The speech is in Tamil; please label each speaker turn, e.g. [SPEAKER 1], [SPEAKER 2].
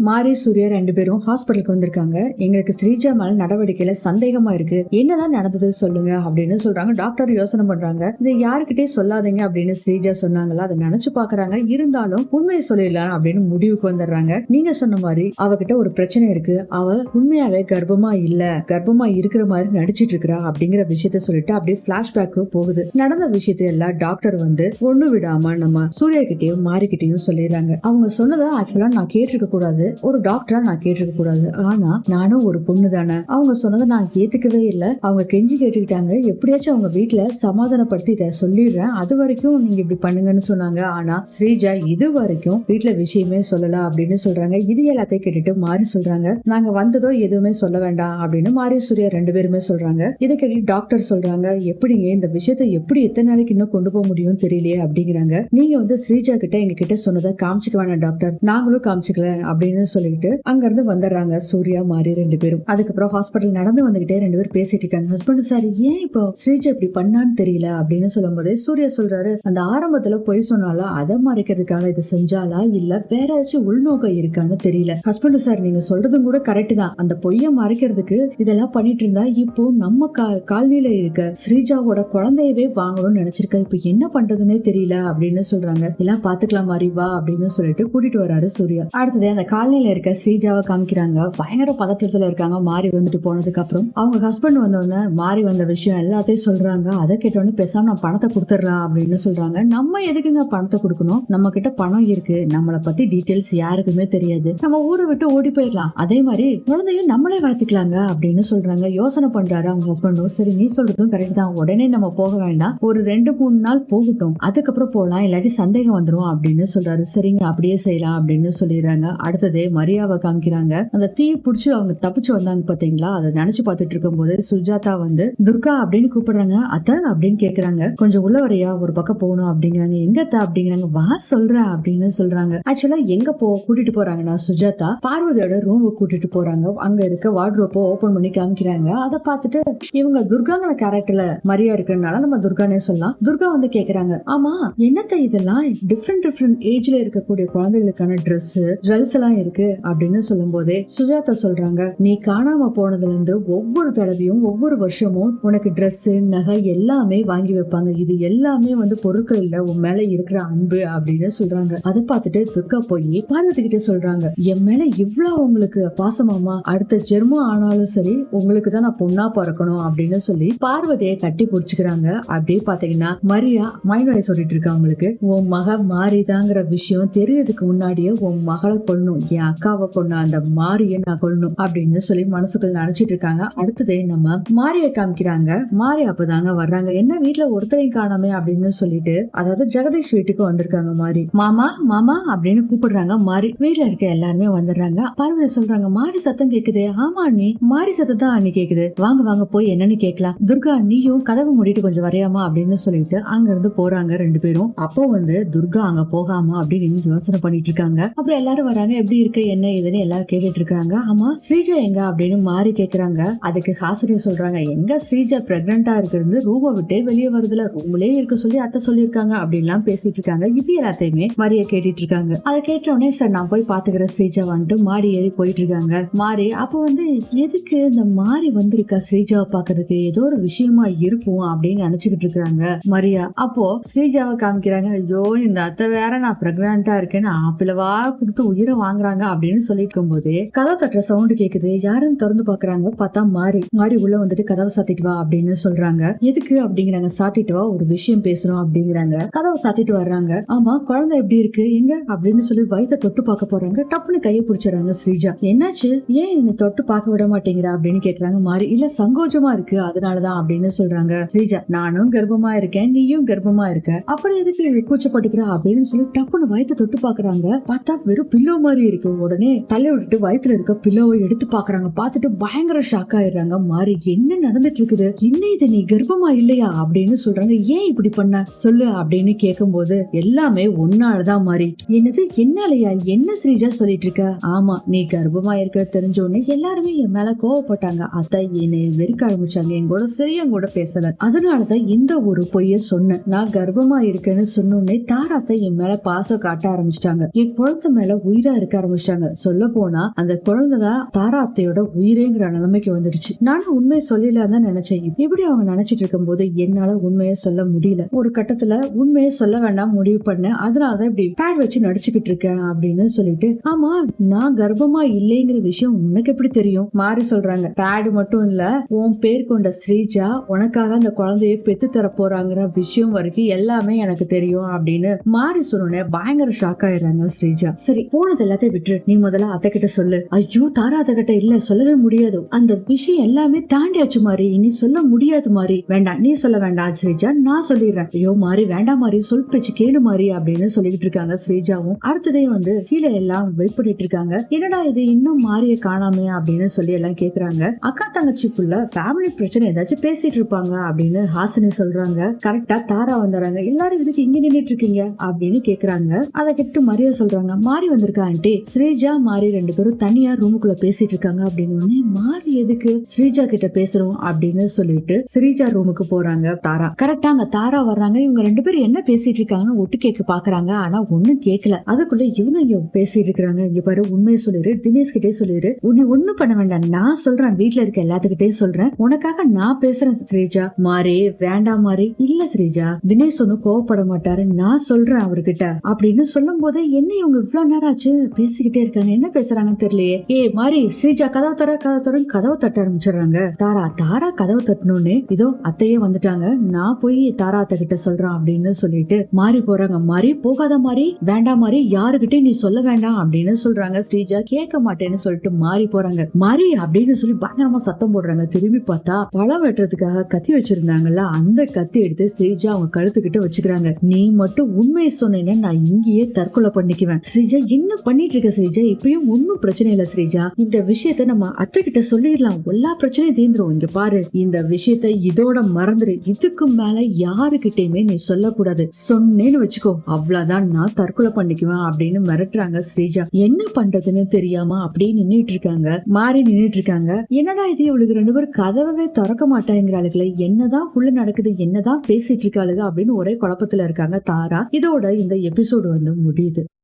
[SPEAKER 1] மாரி சூர்யா ரெண்டு பேரும் ஹாஸ்பிட்டலுக்கு வந்திருக்காங்க. எங்களுக்கு ஸ்ரீஜா மேல நடவடிக்கையில சந்தேகமா இருக்கு. என்னதான் நடந்தது சொல்லுங்க அப்படின்னு சொல்றாங்க. டாக்டர் யோசனை பண்றாங்க. இது யாருக்கிட்டே சொல்லாதீங்க அப்படின்னு ஸ்ரீஜா சொன்னாங்களா? அதை நினைச்சு பாக்குறாங்க. இருந்தாலும் உண்மையை சொல்லிடலாம் அப்படின்னு முடிவுக்கு வந்துடுறாங்க. நீங்க சொன்ன மாதிரி அவகிட்ட ஒரு பிரச்சனை இருக்கு. அவ உண்மையாவே கர்ப்பமா இல்ல. கர்ப்பமா இருக்கிற மாதிரி நடிச்சிட்டு இருக்கிறா அப்படிங்கிற விஷயத்த சொல்லிட்டு அப்படியே பிளாஷ்பேக்கு போகுது. நடந்த விஷயத்த எல்லாம் டாக்டர் வந்து ஒண்ணு விடாம நம்ம சூர்யா கிட்டயும் மாரிக்கிட்டயும் சொல்லிடுறாங்க. அவங்க சொன்னதை ஆக்சுவலா நான் கேட்டிருக்க கூடாது ஒரு டாக்டரா நான் கேட்டிருக்க கூடாது. ஆனா நானும் ஒரு பொண்ணு தானே. அவங்க சொன்னதை நான் ஏத்துக்கவே இல்லை. அவங்க கெஞ்சி கேட்டுக்கிட்டாங்க. எப்படியாச்சும் அவங்க வீட்டுல சமாதானப்படுத்தி இதை சொல்லிடுறேன். அது வரைக்கும் நீங்க இப்படி பண்ணுங்கன்னு சொன்னாங்க. ஆனா ஸ்ரீஜா இது வரைக்கும் வீட்டுல விஷயமே சொல்லல அப்படின்னு சொல்றாங்க. இது எல்லாத்தையும் கேட்டுட்டு மாறி சொல்றாங்க. நாங்க வந்ததோ எதுவுமே சொல்ல வேண்டாம் அப்படின்னு மாரி சூர்யா ரெண்டு பேருமே சொல்றாங்க. இதை கேட்டு டாக்டர் சொல்றாங்க எப்படிங்க இந்த விஷயத்தை எப்படி எத்தனை நாளைக்கு இன்னும் கொண்டு போக முடியும் தெரியலையே? அப்படிங்கிறாங்க. நீங்க வந்து ஸ்ரீஜா கிட்ட எங்க கிட்ட சொன்னதை காமிச்சுக்க வேணாம் டாக்டர் நாங்களும் காமிச்சுக்கல அப்படின்னு சொல்லிட்டு அங்க இருந்து வந்துடுறாங்க. சூர்யா மாறி ரெண்டு பேரும். அதுக்கப்புறம் ஹாஸ்பிட்டல் நடந்து வந்துகிட்டே ரெண்டு பேரும் பேசிட்டு இருக்காங்க. ஹஸ்பண்ட் சார் ஏன் இப்போ ஸ்ரீஜா இப்படி பண்ணான்னு தெரியல? அப்படின்னு சொல்லும்போது சூர்யா சொல்றாரு அந்த ஆரம்பத்துல பொய் சொன்னாலா அதை மறைக்கிறதுக்காக இதை செஞ்சாலா இல்ல வேற ஏதாச்சும் உள்நோக்கம் இருக்கான்னு தெரியல. ஹஸ்பண்ட் சார் நீங்க சொல்றதும் கூட கரெக்ட் தான். அந்த பொய்ய மறைக்கிறதுக்கு இதெல்லாம் பண்ணிட்டு இருந்தா இப்போ நம்ம கா- இருக்க ஸ்ரீஜாவோட குழந்தையவே வாங்கணும்னு நினைச்சிருக்கா? இப்போ என்ன பண்றதுன்னே தெரியல அப்படின்னு சொல்றாங்க. எல்லாம் பாத்துக்கலாம் மாதிரி வா அப்படின்னு சொல்லிட்டு கூட்டிட்டு வராரு சூர்யா. அடுத்தது அந்த கால் காலனியில இருக்க ஸ்ரீஜாவை காமிக்கிறாங்க. பயங்கர பதற்றத்துல இருக்காங்க. மாறி வந்துட்டு போனதுக்கு அப்புறம் அவங்க ஹஸ்பண்ட் வந்தோடனே மாறி வந்த விஷயம் எல்லாத்தையும் சொல்றாங்க. அதை கேட்டோடனே பேசாம நான் பணத்தை கொடுத்துடலாம் அப்படின்னு சொல்றாங்க. நம்ம எதுக்குங்க பணத்தை கொடுக்கணும்? நம்ம கிட்ட பணம் இருக்கு. நம்மளை பத்தி டீட்டெயில்ஸ் யாருக்குமே தெரியாது. நம்ம ஊரை விட்டு ஓடி போயிடலாம். அதே மாதிரி குழந்தையும் நம்மளே வளர்த்துக்கலாங்க அப்படின்னு சொல்றாங்க. யோசனை பண்றாரு அவங்க ஹஸ்பண்டும் சரி நீ சொல்றதும் கரெக்ட் தான். உடனே நம்ம போக வேண்டாம். ஒரு ரெண்டு மூணு நாள் போகட்டும். அதுக்கப்புறம் போகலாம் இல்லாட்டி சந்தேகம் வந்துடும் அப்படின்னு சொல்றாரு. சரிங்க அப்படியே செய்யலாம் அப்படின்னு சொல்லிடுறாங்க. அடுத்தது மரியாவை காமிக்கிறாங்க. அந்த தீ பிடிச்சி அவங்க தப்பிச்சு வந்தாங்க பாத்தீங்களா? அதை நினைச்சு பார்த்துட்டு இருக்கும்போது சுஜாதா வந்து துர்கா அப்படின்னு கூப்பிடுறாங்க. அத்த அப்படின்னு கேக்குறாங்க. கொஞ்சம் உள்ள வரையா? ஒரு பக்கம் போகணும் அப்படிங்கிறாங்க. எங்க அத்தா? அப்படிங்கிறாங்க. வா சொல்றேன் அப்படின்னு சொல்றாங்க. ஆக்சுவலா எங்க போ கூட்டிட்டு போறாங்கன்னா சுஜாதா பார்வதியோட ரூம் கூட்டிட்டு போறாங்க. அங்க இருக்க வார்ட்ரோப்போ ஓபன் பண்ணி காமிக்கிறாங்க. அதை பார்த்துட்டு இவங்க துர்காங்கிற கேரக்டர்ல மரியா இருக்கிறதுனால நம்ம துர்கானே சொல்லலாம். துர்கா வந்து கேக்குறாங்க. ஆமா என்னத்த இதெல்லாம் டிஃப்ரெண்ட் டிஃப்ரெண்ட் ஏஜ்ல இருக்கக்கூடிய குழந்தைகளுக்கான ட்ரெஸ் ஜுவல்ஸ் எல்லாம் இருக்கு அப்படின்னு சொல்லும் போதே சுஜாதா சொல்றாங்க நீ காணாம போனதுல இருந்து ஒவ்வொரு தடவையும் ஒவ்வொரு வருஷமும் உனக்கு ட்ரெஸ் நகை எல்லாமே வாங்கி வைப்பாங்க. இது எல்லாமே வந்து பொருட்கள் இல்ல உன் மேல இருக்கிற அன்பு அப்படின்னு சொல்றாங்க. அதை பார்த்துட்டு துர்கா போய் பார்வதி கிட்ட சொல்றாங்க என் மேல இவ்வளவு உங்களுக்கு பாசமாமா அடுத்த ஜெர்மம் ஆனாலும் சரி உங்களுக்கு தான் நான் பொண்ணா பிறக்கணும் அப்படின்னு சொல்லி பார்வதியை கட்டி பிடிச்சுக்கிறாங்க. அப்படியே பாத்தீங்கன்னா மரியா மைண்ட் சொல்லிட்டு இருக்கா அவங்களுக்கு உன் மக மாறிதாங்கிற விஷயம் தெரியறதுக்கு முன்னாடியே உன் மகளை கொள்ளணும் என் அக்காவை கொண்டு அந்த மாரியை நான் கொள்ளணும் அப்படின்னு சொல்லி மனசுக்குள்ள நினைச்சிட்டு இருக்காங்க. அடுத்ததே நம்ம மாரியை காமிக்கிறாங்க. மாரி அப்பதாங்க வர்றாங்க. என்ன வீட்டுல ஒருத்தரையும் காணாமே அப்படின்னு சொல்லிட்டு அதாவது ஜெகதீஷ் வீட்டுக்கு வந்திருக்காங்க மாரி. மாமா மாமா அப்படின்னு கூப்பிடுறாங்க மாரி. வீட்டுல இருக்க எல்லாருமே வந்துடுறாங்க. பார்வதி சொல்றாங்க மாரி சத்தம் கேக்குது. ஆமா அண்ணி மாரி சத்தம் தான் அண்ணி கேக்குது. வாங்க வாங்க போய் என்னன்னு கேட்கலாம். துர்கா நீயும் கதவு மூடிட்டு கொஞ்சம் வரையாமா அப்படின்னு சொல்லிட்டு அங்க இருந்து போறாங்க ரெண்டு பேரும். அப்போ வந்து துர்கா அங்க போகாம அப்படின்னு யோசனை பண்ணிட்டு இருக்காங்க. அப்புறம் எல்லாரும் வராங்க. எப்படி இருக்க என்ன ஏதுன்னு எல்லாரும் கேட்டுட்டு இருக்காங்க ஆமா ஸ்ரீஜா எங்க அப்படின்னு மாறி கேக்குறாங்க. அதுக்கு ஆசிரியர் சொல்றாங்க எங்க ஸ்ரீஜா பிரெக்னண்டா இருக்கிறது ரூமை விட்டே வெளியே வருதுல ரூம்லயே இருக்க சொல்லி அத்தை சொல்லியிருக்காங்க அப்படின்லாம் பேசிட்டு இருக்காங்க இப்படி எல்லாத்தையுமே மாரிய கேட்டுட்டு இருக்காங்க அதை கேட்ட உடனே சார் நான் போய் பாத்துக்கிறேன் ஸ்ரீஜா வந்துட்டு மாடி ஏறி போயிட்டு இருக்காங்க மாறி அப்ப வந்து எதுக்கு இந்த மாறி வந்திருக்கா ஸ்ரீஜாவை பாக்குறதுக்கு ஏதோ ஒரு விஷயமா இருக்கும் அப்படின்னு நினைச்சுக்கிட்டு இருக்காங்க மரியா அப்போ ஸ்ரீஜாவை காமிக்கிறாங்க ஐயோ இந்த அத்தை வேற நான் பிரெக்னண்டா இருக்கேன்னு ஆப்பிளவா கொடுத்து உயிரை வாங்குறாங்க. அப்படின்னு சொல்லிட்டு இருக்கும்போது கதவு தட்டுற சவுண்ட் கேக்குது. யாருன்னு திறந்து பாக்குறாங்க பார்த்தா மாறி மாறி உள்ள வந்துட்டு கதவை சாத்திட்டு வா அப்படின்னு சொல்றாங்க. எதுக்கு அப்படிங்கிறாங்க. சாத்திட்டு வா ஒரு விஷயம் பேசணும் அப்படிங்கிறாங்க. கதவை சாத்திட்டு வர்றாங்க. ஆமா குழந்தை எப்படி இருக்கு? எங்க? அப்படின்னு சொல்லி வயிற்ற தொட்டு பார்க்க போறாங்க. டப்புன்னு கையை பிடிச்சாங்க ஸ்ரீஜா. என்னாச்சு? ஏன் என்னை தொட்டு பார்க்க விட மாட்டேங்கிறா அப்படின்னு கேக்குறாங்க மாறி. இல்ல சங்கோஜமா இருக்கு. அதனாலதான் அப்படின்னு சொல்றாங்க ஸ்ரீஜா. நானும் கர்ப்பமா இருக்கேன் நீயும் கர்ப்பமா இருக்க. அப்புறம் எதுக்கு கூச்சப்பட்டுக்கிற அப்படின்னு சொல்லி டப்புன்னு வயிற்ற தொட்டு பாக்குறாங்க பார்த்தா வெறும் பில்லோ மாதிரி இருக்கு. உடனே தள்ளி விட்டுட்டு வயிற்றுல இருக்க பில்லோவை எடுத்து பாக்குறாங்க பார்த்துட்டு பயங்கர ஷாக் ஆயிடுறாங்க. மாறி என்ன நடந்துட்டு இருக்குது என்ன இது? நீ கர்ப்பமா இல்லையா? அப்படின்னு சொல்றாங்க. ஏன் இப்படி பண்ண? சொல்லு அப்படின்னு கேட்கும்போது எல்லாமே ஒன்னாலதான் மாறி. என்னது? என்னாலயா? என்ன ஸ்ரீஜா சொல்லிட்டு இருக்க ஆமா நீ கர்ப்பமா இருக்க தெரிஞ்ச உடனே எல்லாருமே என் மேல கோவப்பட்டாங்க. அத்தை என்னை வெறுக்க ஆரம்பிச்சாங்க. என் கூட சரியா கூட பேசல. அதனாலதான் இந்த ஒரு பொய்ய சொன்னேன். நான் கர்ப்பமா இருக்கேன்னு சொன்னோடனே தாராத்தை என் மேல பாசம் காட்ட ஆரம்பிச்சிட்டாங்க. என் குழந்தை மேல உயிரா இருக்க ஆரம்பிச்சாங்க சொல்ல போனா அந்த குழந்தைதான் தாரா அத்தையோட உயிரேங்கிற நிலைமைக்கு வந்துடுச்சு. நானும் உண்மையை சொல்லலாம் தான் நினைச்சேன். இப்படி அவங்க நினைச்சிட்டு இருக்கும்போது என்னால உண்மையை சொல்ல முடியல. ஒரு கட்டத்துல உண்மையை சொல்ல வேண்டாம் முடிவு பண்ணேன். அதனாலதான் இப்படி பேட் வச்சு நடிச்சுக்கிட்டு இருக்கேன் அப்படின்னு சொல்லிட்டு ஆமா நான் கர்ப்பமா இல்லைங்கிற விஷயம் உனக்கு எப்படி தெரியும்? மாறி சொல்றாங்க. பேடு மட்டும் இல்ல உன் பேர் கொண்ட ஸ்ரீஜா உனக்காக அந்த குழந்தைய பெத்து தர போறாங்கிற விஷயம் வரைக்கும் எல்லாமே எனக்கு தெரியும் அப்படின்னு மாறி சொன்னோடனே பயங்கர ஷாக் ஆயிடுறாங்க ஸ்ரீஜா. சரி போனது எல்லாத்தையும் விட்டுரு நீ முதல்ல அத்தை கிட்ட சொல்லு. ஐயோ தாரா அத்தை கிட்ட இல்ல சொல்லவே முடியாது. அந்த விஷயம் எல்லாமே தாண்டியாச்சு மாதிரி இனி சொல்ல முடியாது மாதிரி வேண்டாம் நீ சொல்ல வேண்டாம் ஸ்ரீஜா நான் சொல்லிடுறேன். ஐயோ மாறி வேண்டாம் மாதிரி சொல் பேச்சு கேளு மாறி அப்படின்னு சொல்லிட்டு இருக்காங்க ஸ்ரீஜாவும். அடுத்ததே வந்து கீழே எல்லாம் வெயிட் பண்ணிட்டு இருக்காங்க. என்னடா இது இன்னும் மாறிய காணாமே? அப்படின்னு சொல்லி எல்லாம் கேக்குறாங்க. அக்கா தங்கச்சிக்குள்ள ஃபேமிலி பிரச்சனை ஏதாச்சும் பேசிட்டு இருப்பாங்க அப்படின்னு ஹாசினி சொல்றாங்க. கரெக்டா தாரா வந்துடுறாங்க. எல்லாரும் இதுக்கு இங்க நின்றுட்டு இருக்கீங்க அப்படின்னு கேக்குறாங்க. அதை கேட்டு மரியா சொல்றாங்க. மாறி வந்திருக்கா ஆண்டி? ஸ்ரீஜா மாறி ரெண்டு பேரும் தனியா ரூமுக்குள்ள பேசிட்டு இருக்காங்க அப்படின்னு உடனே மாறி எதுக்கு ஸ்ரீஜா கிட்ட பேசுறோம் அப்படின்னு சொல்லிட்டு ஸ்ரீஜா ரூமுக்கு போறாங்க தாரா. கரெக்டா அங்க தாரா வர்றாங்க. இவங்க ரெண்டு பேரும் என்ன பேசிட்டு இருக்காங்கன்னு ஒட்டு கேட்க பாக்குறாங்க. ஆனா ஒண்ணும் கேட்கல அதுக்குள்ள இவங்க இங்க பேசிட்டு இருக்காங்க இங்க பாரு உண்மையை சொல்லிரு தினேஷ் கிட்டே சொல்லிரு. உன்னை ஒண்ணும் பண்ண வேண்டாம். நான் சொல்றேன். வீட்ல இருக்க எல்லாத்துக்கிட்டே சொல்றேன். உனக்காக நான் பேசுறேன் ஸ்ரீஜா. மாறே வேண்டாம் மாறி. இல்ல ஸ்ரீஜா தினேஷ் ஒன்னும் கோவப்பட மாட்டாரு. நான் சொல்றேன் அவர்கிட்ட அப்படின்னு சொல்லும் போதே என்ன இவங்க இவ்வளவு நேரம் ஆச்சு? பேசிக்கிட்டே இருக்காங்க. என்ன பேசுறாங்கன்னு தெரியலையே. ஏ மாறி ஸ்ரீஜா கதவு தர கதவு தரும் கதவை தட்ட ஆரம்பிச்சிடுறாங்க. தாரா தாரா கதவு தட்டணும்னு இதோ அத்தையே வந்துட்டாங்க. நான் போய் தாரா அத்தை கிட்ட சொல்றேன் அப்படின்னு சொல்லிட்டு மாறி போறாங்க. மாறி போகாத மாதிரி வேண்டாம் மாதிரி யாருகிட்டயும் நீ சொல்ல வேண்டாம் அப்படின்னு சொல்றாங்க. ஸ்ரீஜா கேட்க மாட்டேன்னு சொல்லிட்டு மாறி போறாங்க. மாறி அப்படின்னு சொல்லி பயங்கரமா சத்தம் போடுறாங்க. திரும்பி பார்த்தா பழம் வெட்டுறதுக்காக கத்தி வச்சிருந்தாங்கல்ல அந்த கத்தி எடுத்து ஸ்ரீஜா அவங்க கழுத்துக்கிட்ட வச்சுக்கிறாங்க. நீ மட்டும் உண்மையை சொன்னேன்னா நான் இங்கேயே தற்கொலை பண்ணிக்குவேன். ஸ்ரீஜா என்ன பண்ணிட்டு இருக்க? ஸ்ரீஜா. இப்பயும் ஒன்னும் பிரச்சனை இல்ல ஸ்ரீஜா. இந்த விஷயத்த நம்ம அத்தை கிட்ட சொல்லிடலாம். எல்லா பிரச்சனையும் தீந்துரும் இங்க பாரு இந்த விஷயத்த இதோட மறந்துரு. இதுக்கு மேல யாருகிட்டயுமே நீ சொல்லக்கூடாது. சொன்னேன்னு வச்சுக்கோ. அவ்வளவுதான் நான் தற்கொலை பண்ணிக்குவேன் அப்படின்னு மிரட்டுறாங்க ஸ்ரீஜா. என்ன பண்றதுன்னு தெரியாம அப்படியே நின்னுட்டு இருக்காங்க. மாறி நின்னுட்டு இருக்காங்க. என்னடா இது? இவளுக்கு ரெண்டு பேரும் கதவே திறக்க மாட்டாங்கிறாளுங்களே என்னதான் உள்ள நடக்குது என்னதான் பேசிட்டு இருக்காளுங்க அப்படின்னு ஒரே குழப்பத்துல இருக்காங்க தாரா. இதோட இந்த எபிசோடு வந்து முடியுது.